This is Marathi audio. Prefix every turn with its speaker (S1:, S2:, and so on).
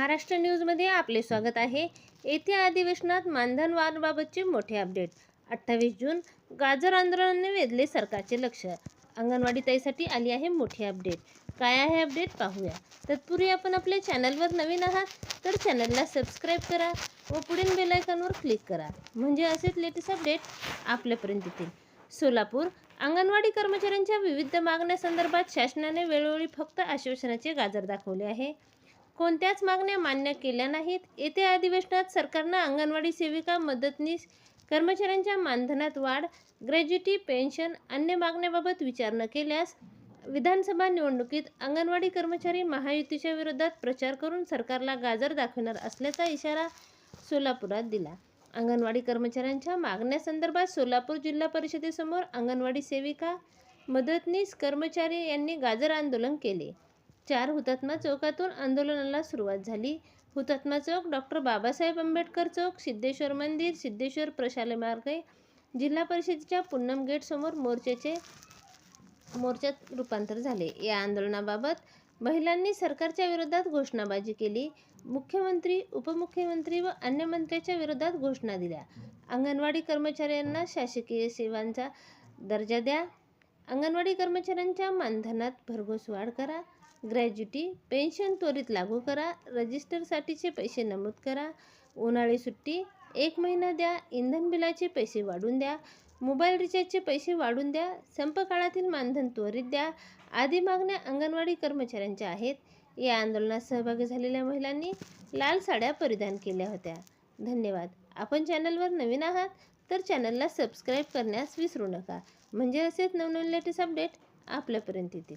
S1: महाराष्ट्र न्यूजमध्ये आपले स्वागत आहे. येथे अधिवेशनात मानधन वाढबाबतचे मोठे अपडेट. अठ्ठावीस जून गाजर आंदोलनाने वेधले सरकारचे लक्ष. अंगणवाडी ताईसाठी आली आहे मोठी अपडेट. काय आहे अपडेट पाहूया. तत्पूर्वी आपण आपल्या चॅनलवर नवीन आहात तर चॅनलला सबस्क्राईब करा व पुढील बेलायकॉनवर क्लिक करा. म्हणजे असेच लेटेस्ट अपडेट आपल्यापर्यंत येतील. सोलापूर अंगणवाडी कर्मचाऱ्यांच्या विविध मागण्यासंदर्भात शासनाने वेळोवेळी फक्त आश्वासनाचे गाजर दाखवले आहे. कोणत्याच मागण्या मान्य केल्या नाहीत. येत्या अधिवेशनात सरकारनं अंगणवाडी सेविका मदतनीस कर्मचाऱ्यांच्या मानधनात वाढ ग्रॅज्युटी पेन्शन अन्य मागण्याबाबत विचार न केल्यास विधानसभा निवडणुकीत अंगणवाडी कर्मचारी महायुतीच्या विरोधात प्रचार करून सरकारला गाजर दाखवणार असल्याचा इशारा सोलापुरात दिला. अंगणवाडी कर्मचाऱ्यांच्या मागण्यासंदर्भात सोलापूर जिल्हा परिषदेसमोर अंगणवाडी सेविका मदतनीस कर्मचारी यांनी गाजर आंदोलन केले. चार हुतात्मा चौकातून आंदोलनाला सुरुवात झाली. हुतात्मा चौक डॉक्टर बाबासाहेब आंबेडकर चौक सिद्धेश्वर मंदिर सिद्धेश्वर प्रशाले मार्ग जिल्हा परिषदेच्या पुन्नम गेटसमोर मोर्चेचे मोर्चाचे मोर्चात रूपांतर झाले. या आंदोलनाबाबत महिलांनी सरकारच्या विरोधात घोषणाबाजी केली. मुख्यमंत्री उपमुख्यमंत्री व अन्य मंत्र्याच्या विरोधात घोषणा दिल्या. अंगणवाडी कर्मचाऱ्यांना शासकीय सेवांचा दर्जा द्या. अंगणवाडी कर्मचाऱ्यांच्या मानधनात भरघोस वाढ करा. ग्रॅज्युटी पेन्शन त्वरित लागू करा. रजिस्टरसाठीचे पैसे नमूद करा. उन्हाळी सुट्टी एक महिना द्या. इंधन बिलाचे पैसे वाढवून द्या. मोबाईल रिचार्जचे पैसे वाढून द्या. संपकाळातील मानधन त्वरित द्या. आदी मागण्या अंगणवाडी कर्मचाऱ्यांच्या आहेत. या आंदोलनात सहभागी झालेल्या महिलांनी लाल साड्या परिधान केल्या होत्या. धन्यवाद. आपण चॅनलवर नवीन आहात. तर चॅनलला सबस्क्राईब करण्यास विसरू नका. म्हणजे असेच नवनवीन लेटेस्ट अपडेट आपल्यापर्यंत येतील.